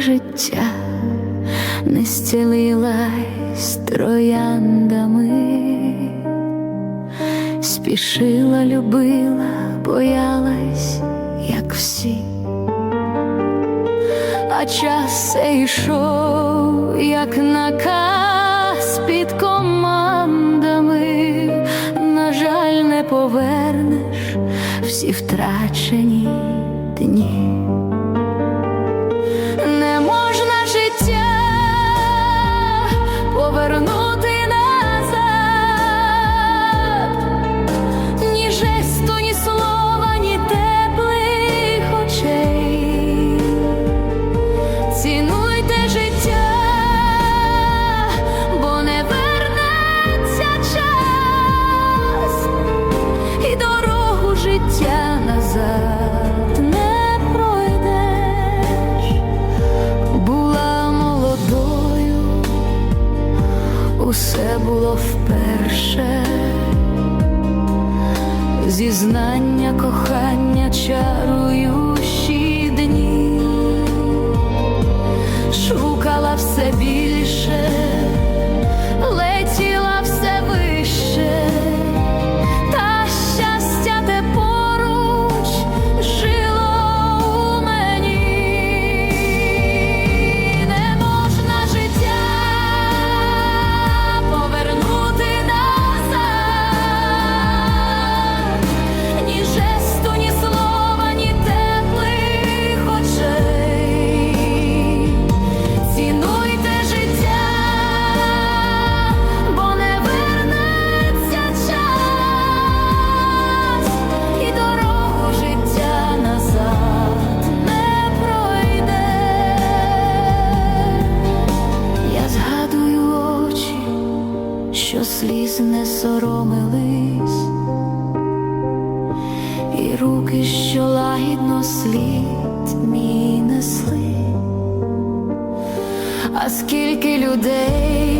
життя не стілилась трояндами, спішила, любила, боялась, як всі, а час цей йшов, як наказ під командами, на жаль, не повернеш всі втрачені дні. Було вперше. Зізнання, кохання, чаруючі соромились, і руки, що лагідно слід мій несли. А скільки людей